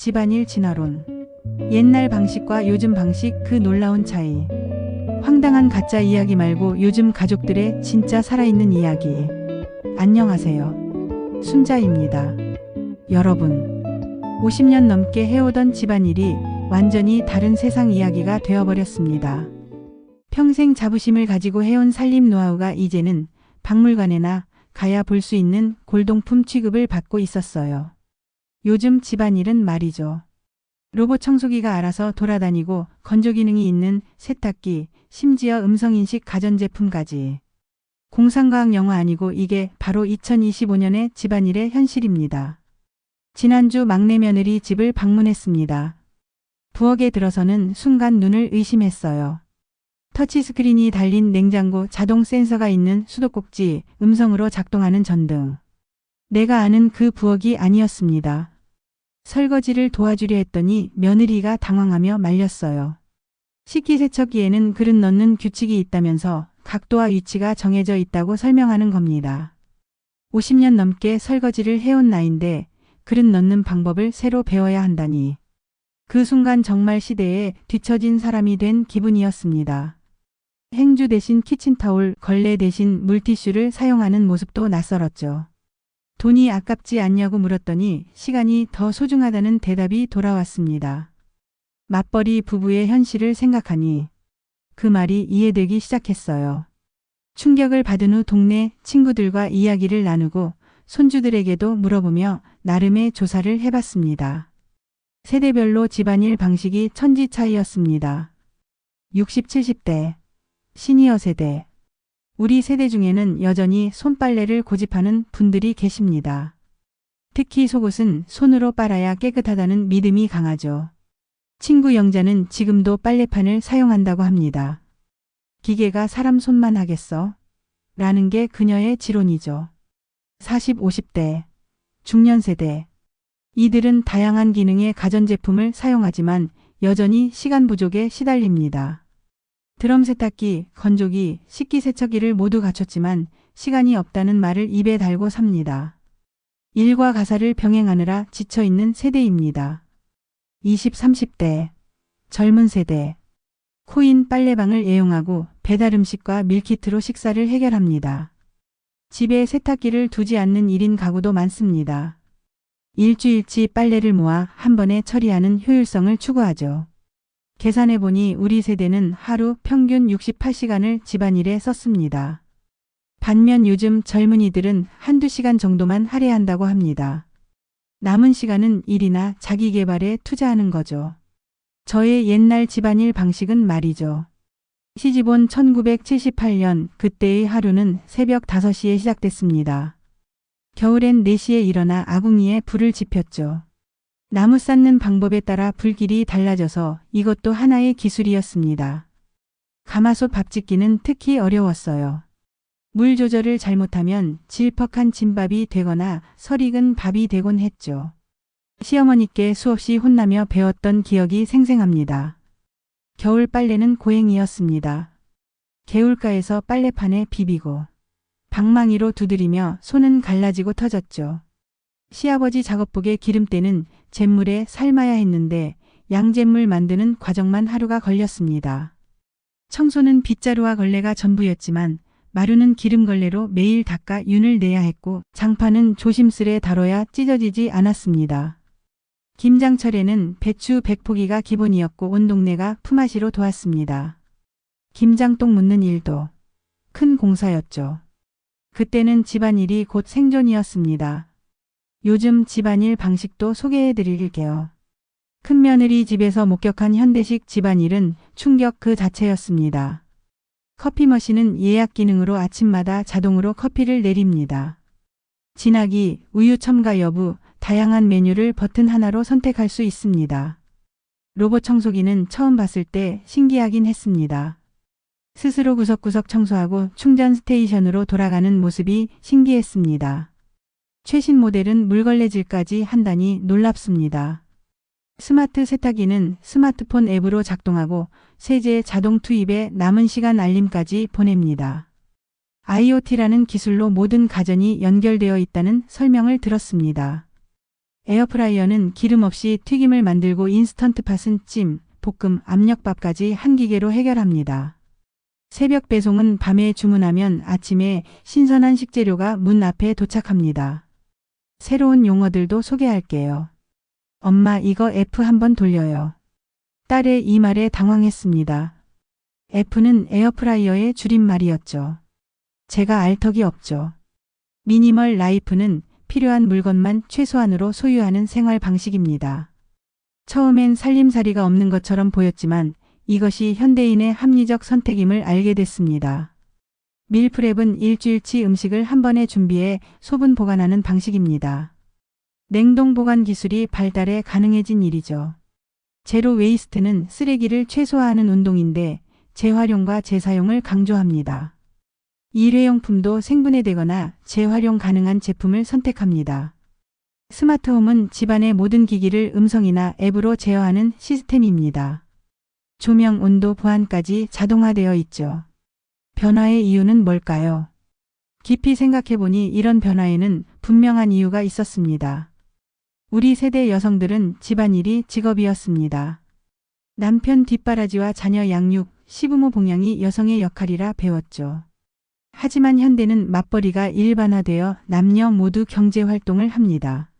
집안일 진화론. 옛날 방식과 요즘 방식 그 놀라운 차이. 황당한 가짜 이야기 말고 요즘 가족들의 진짜 살아있는 이야기. 안녕하세요. 순자입니다. 여러분. 50년 넘게 해오던 집안일이 완전히 다른 세상 이야기가 되어버렸습니다. 평생 자부심을 가지고 해온 살림 노하우가 이제는 박물관에나 가야 볼 수 있는 골동품 취급을 받고 있었어요. 요즘 집안일은 말이죠. 로봇 청소기가 알아서 돌아다니고 건조 기능이 있는 세탁기, 심지어 음성인식 가전제품까지. 공상과학 영화 아니고 이게 바로 2025년의 집안일의 현실입니다. 지난주 막내 며느리 집을 방문했습니다. 부엌에 들어서는 순간 눈을 의심했어요. 터치스크린이 달린 냉장고, 자동 센서가 있는 수도꼭지, 음성으로 작동하는 전등. 내가 아는 그 부엌이 아니었습니다. 설거지를 도와주려 했더니 며느리가 당황하며 말렸어요. 식기세척기에는 그릇 넣는 규칙이 있다면서 각도와 위치가 정해져 있다고 설명하는 겁니다. 50년 넘게 설거지를 해온 나인데 그릇 넣는 방법을 새로 배워야 한다니. 그 순간 정말 시대에 뒤처진 사람이 된 기분이었습니다. 행주 대신 키친타올, 걸레 대신 물티슈를 사용하는 모습도 낯설었죠. 돈이 아깝지 않냐고 물었더니 시간이 더 소중하다는 대답이 돌아왔습니다. 맞벌이 부부의 현실을 생각하니 그 말이 이해되기 시작했어요. 충격을 받은 후 동네 친구들과 이야기를 나누고 손주들에게도 물어보며 나름의 조사를 해봤습니다. 세대별로 집안일 방식이 천지 차이였습니다. 60, 70대, 시니어 세대, 우리 세대 중에는 여전히 손빨래를 고집하는 분들이 계십니다. 특히 속옷은 손으로 빨아야 깨끗하다는 믿음이 강하죠. 친구 영자는 지금도 빨래판을 사용한다고 합니다. 기계가 사람 손만 하겠어? 라는 게 그녀의 지론이죠. 40, 50대, 중년 세대. 이들은 다양한 기능의 가전제품을 사용하지만 여전히 시간 부족에 시달립니다. 드럼 세탁기, 건조기, 식기 세척기를 모두 갖췄지만 시간이 없다는 말을 입에 달고 삽니다. 일과 가사를 병행하느라 지쳐있는 세대입니다. 20, 30대, 젊은 세대. 코인 빨래방을 애용하고 배달 음식과 밀키트로 식사를 해결합니다. 집에 세탁기를 두지 않는 1인 가구도 많습니다. 일주일치 빨래를 모아 한 번에 처리하는 효율성을 추구하죠. 계산해보니 우리 세대는 하루 평균 68시간을 집안일에 썼습니다. 반면 요즘 젊은이들은 한두 시간 정도만 할애한다고 합니다. 남은 시간은 일이나 자기 개발에 투자하는 거죠. 저의 옛날 집안일 방식은 말이죠. 시집온 1978년 그때의 하루는 새벽 5시에 시작됐습니다. 겨울엔 4시에 일어나 아궁이에 불을 지폈죠. 나무 쌓는 방법에 따라 불길이 달라져서 이것도 하나의 기술이었습니다. 가마솥 밥 짓기는 특히 어려웠어요. 물 조절을 잘못하면 질퍽한 진밥이 되거나 설익은 밥이 되곤 했죠. 시어머니께 수없이 혼나며 배웠던 기억이 생생합니다. 겨울 빨래는 고행이었습니다. 개울가에서 빨래판에 비비고 방망이로 두드리며 손은 갈라지고 터졌죠. 시아버지 작업복의 기름때는 잿물에 삶아야 했는데 양잿물 만드는 과정만 하루가 걸렸습니다. 청소는 빗자루와 걸레가 전부였지만 마루는 기름걸레로 매일 닦아 윤을 내야 했고 장판은 조심스레 다뤄야 찢어지지 않았습니다. 김장철에는 배추 100포기가 기본이었고 온 동네가 품앗이로 도왔습니다. 김장똥 묻는 일도 큰 공사였죠. 그때는 집안일이 곧 생존이었습니다. 요즘 집안일 방식도 소개해 드릴게요. 큰며느리 집에서 목격한 현대식 집안일은 충격 그 자체였습니다. 커피 머신은 예약 기능으로 아침마다 자동으로 커피를 내립니다. 진하기, 우유 첨가 여부, 다양한 메뉴를 버튼 하나로 선택할 수 있습니다. 로봇 청소기는 처음 봤을 때 신기하긴 했습니다. 스스로 구석구석 청소하고 충전 스테이션으로 돌아가는 모습이 신기했습니다. 최신 모델은 물걸레질까지 한다니 놀랍습니다. 스마트 세탁기는 스마트폰 앱으로 작동하고 세제 자동 투입에 남은 시간 알림까지 보냅니다. IoT라는 기술로 모든 가전이 연결되어 있다는 설명을 들었습니다. 에어프라이어는 기름 없이 튀김을 만들고 인스턴트 팥은 찜, 볶음, 압력밥까지 한 기계로 해결합니다. 새벽 배송은 밤에 주문하면 아침에 신선한 식재료가 문 앞에 도착합니다. 새로운 용어들도 소개할게요. 엄마 이거 F 한번 돌려요. 딸의 이 말에 당황했습니다. F는 에어프라이어의 줄임말이었죠. 제가 알 턱이 없죠. 미니멀 라이프는 필요한 물건만 최소한으로 소유하는 생활 방식입니다. 처음엔 살림살이가 없는 것처럼 보였지만 이것이 현대인의 합리적 선택임을 알게 됐습니다. 밀프렙은 일주일치 음식을 한 번에 준비해 소분 보관하는 방식입니다. 냉동 보관 기술이 발달해 가능해진 일이죠. 제로 웨이스트는 쓰레기를 최소화하는 운동인데 재활용과 재사용을 강조합니다. 일회용품도 생분해되거나 재활용 가능한 제품을 선택합니다. 스마트홈은 집안의 모든 기기를 음성이나 앱으로 제어하는 시스템입니다. 조명 온도 보안까지 자동화되어 있죠. 변화의 이유는 뭘까요? 깊이 생각해보니 이런 변화에는 분명한 이유가 있었습니다. 우리 세대 여성들은 집안일이 직업이었습니다. 남편 뒷바라지와 자녀 양육, 시부모 봉양이 여성의 역할이라 배웠죠. 하지만 현대는 맞벌이가 일반화되어 남녀 모두 경제 활동을 합니다.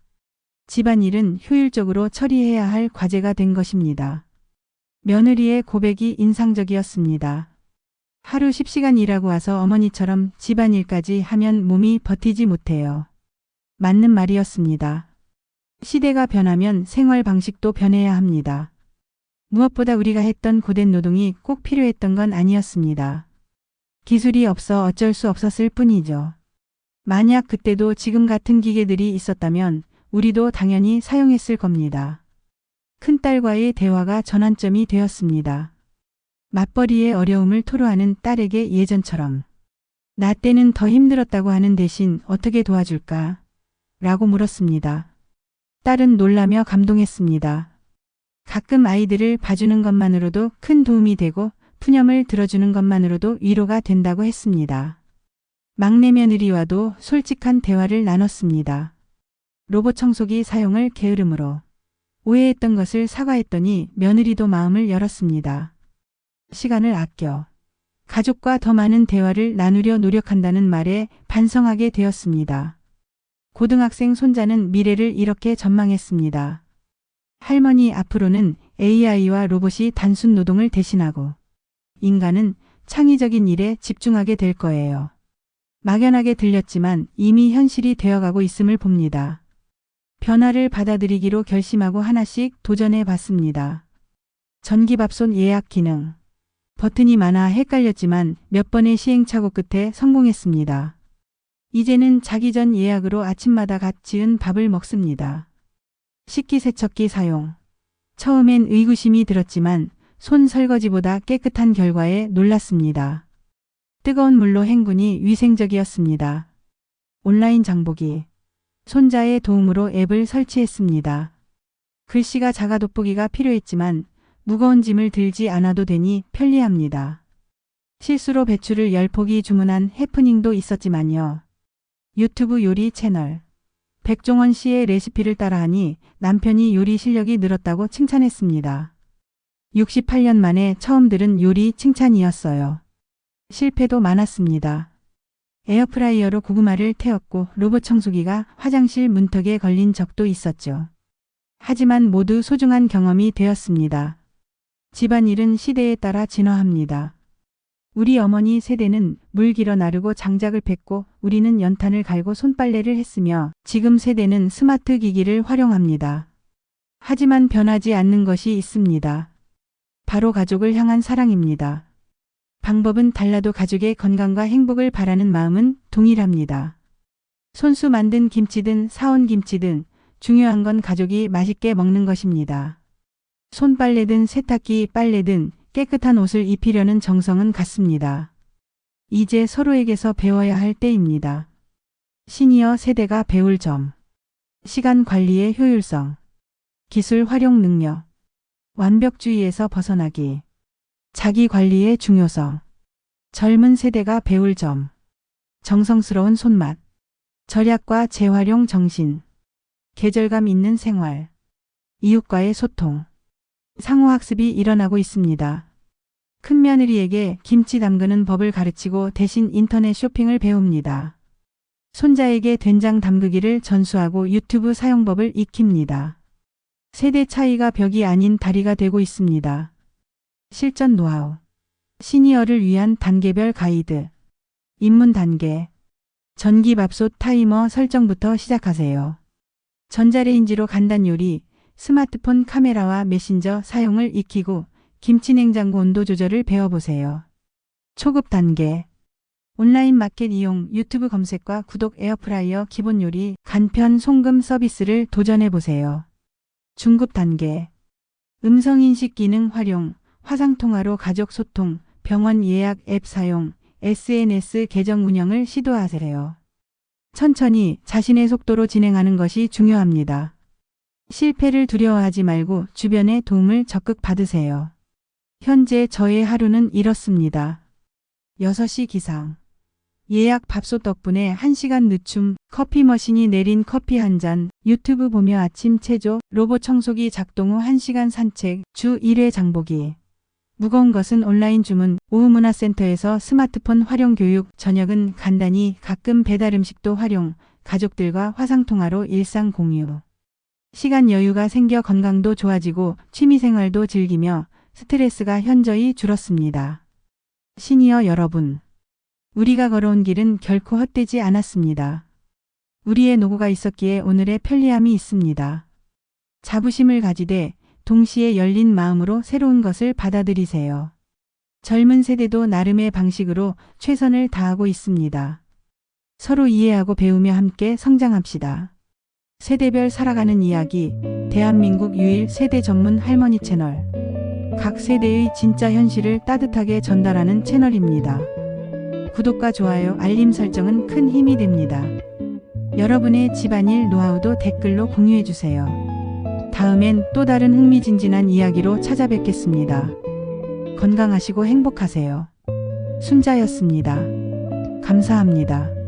집안일은 효율적으로 처리해야 할 과제가 된 것입니다. 며느리의 고백이 인상적이었습니다. 하루 10시간 일하고 와서 어머니처럼 집안일까지 하면 몸이 버티지 못해요. 맞는 말이었습니다. 시대가 변하면 생활 방식도 변해야 합니다. 무엇보다 우리가 했던 고된 노동이 꼭 필요했던 건 아니었습니다. 기술이 없어 어쩔 수 없었을 뿐이죠. 만약 그때도 지금 같은 기계들이 있었다면 우리도 당연히 사용했을 겁니다. 큰딸과의 대화가 전환점이 되었습니다. 맞벌이의 어려움을 토로하는 딸에게 예전처럼 나 때는 더 힘들었다고 하는 대신 어떻게 도와줄까? 라고 물었습니다. 딸은 놀라며 감동했습니다. 가끔 아이들을 봐주는 것만으로도 큰 도움이 되고 푸념을 들어주는 것만으로도 위로가 된다고 했습니다. 막내 며느리와도 솔직한 대화를 나눴습니다. 로봇 청소기 사용을 게으름으로 오해했던 것을 사과했더니 며느리도 마음을 열었습니다. 시간을 아껴 가족과 더 많은 대화를 나누려 노력한다는 말에 반성하게 되었습니다. 고등학생 손자는 미래를 이렇게 전망했습니다. 할머니 앞으로는 AI와 로봇이 단순 노동을 대신하고 인간은 창의적인 일에 집중하게 될 거예요. 막연하게 들렸지만 이미 현실이 되어가고 있음을 봅니다. 변화를 받아들이기로 결심하고 하나씩 도전해 봤습니다. 전기밥솥 예약 기능. 버튼이 많아 헷갈렸지만 몇 번의 시행착오 끝에 성공했습니다. 이제는 자기 전 예약으로 아침마다 갓 지은 밥을 먹습니다. 식기세척기 사용. 처음엔 의구심이 들었지만 손 설거지보다 깨끗한 결과에 놀랐습니다. 뜨거운 물로 헹구니 위생적이었습니다. 온라인 장보기. 손자의 도움으로 앱을 설치했습니다. 글씨가 작아 돋보기가 필요했지만 무거운 짐을 들지 않아도 되니 편리합니다. 실수로 배추를 10포기 주문한 해프닝도 있었지만요. 유튜브 요리 채널. 백종원 씨의 레시피를 따라하니 남편이 요리 실력이 늘었다고 칭찬했습니다. 68년 만에 처음 들은 요리 칭찬이었어요. 실패도 많았습니다. 에어프라이어로 고구마를 태웠고 로봇 청소기가 화장실 문턱에 걸린 적도 있었죠. 하지만 모두 소중한 경험이 되었습니다. 집안일은 시대에 따라 진화합니다. 우리 어머니 세대는 물 길어 나르고 장작을 뱄고 우리는 연탄을 갈고 손빨래를 했으며 지금 세대는 스마트 기기를 활용합니다. 하지만 변하지 않는 것이 있습니다. 바로 가족을 향한 사랑입니다. 방법은 달라도 가족의 건강과 행복을 바라는 마음은 동일합니다. 손수 만든 김치든 사온 김치든 중요한 건 가족이 맛있게 먹는 것입니다. 손빨래든 세탁기 빨래든 깨끗한 옷을 입히려는 정성은 같습니다. 이제 서로에게서 배워야 할 때입니다. 시니어 세대가 배울 점. 시간 관리의 효율성. 기술 활용 능력. 완벽주의에서 벗어나기. 자기 관리의 중요성. 젊은 세대가 배울 점. 정성스러운 손맛. 절약과 재활용 정신. 계절감 있는 생활, 이웃과의 소통, 상호학습이 일어나고 있습니다. 큰 며느리에게 김치 담그는 법을 가르치고 대신 인터넷 쇼핑을 배웁니다. 손자에게 된장 담그기를 전수하고 유튜브 사용법을 익힙니다. 세대 차이가 벽이 아닌 다리가 되고 있습니다. 실전 노하우. 시니어를 위한 단계별 가이드. 입문 단계. 전기밥솥 타이머 설정부터 시작하세요. 전자레인지로 간단 요리, 스마트폰 카메라와 메신저 사용을 익히고 김치냉장고 온도 조절을 배워보세요. 초급 단계. 온라인 마켓 이용 유튜브 검색과 구독 에어프라이어 기본 요리 간편 송금 서비스를 도전해보세요. 중급 단계. 음성인식 기능 활용, 화상통화로 가족 소통, 병원 예약 앱 사용, SNS 계정 운영을 시도하세요. 천천히 자신의 속도로 진행하는 것이 중요합니다. 실패를 두려워하지 말고 주변의 도움을 적극 받으세요. 현재 저의 하루는 이렇습니다. 6시 기상. 예약 밥솥 덕분에 1시간 늦춤, 커피 머신이 내린 커피 한 잔, 유튜브 보며 아침 체조, 로봇 청소기 작동 후 1시간 산책, 주 1회 장보기. 무거운 것은 온라인 주문, 오후 문화센터에서 스마트폰 활용 교육, 저녁은 간단히 가끔 배달 음식도 활용, 가족들과 화상통화로 일상 공유. 시간 여유가 생겨 건강도 좋아지고 취미 생활도 즐기며 스트레스가 현저히 줄었습니다. 시니어 여러분. 우리가 걸어온 길은 결코 헛되지 않았습니다. 우리의 노고가 있었기에 오늘의 편리함이 있습니다. 자부심을 가지되 동시에 열린 마음으로 새로운 것을 받아들이세요. 젊은 세대도 나름의 방식으로 최선을 다하고 있습니다. 서로 이해하고 배우며 함께 성장합시다. 세대별 살아가는 이야기, 대한민국 유일 세대 전문 할머니 채널. 각 세대의 진짜 현실을 따뜻하게 전달하는 채널입니다. 구독과 좋아요, 알림 설정은 큰 힘이 됩니다. 여러분의 집안일 노하우도 댓글로 공유해주세요. 다음엔 또 다른 흥미진진한 이야기로 찾아뵙겠습니다. 건강하시고 행복하세요. 순자였습니다. 감사합니다.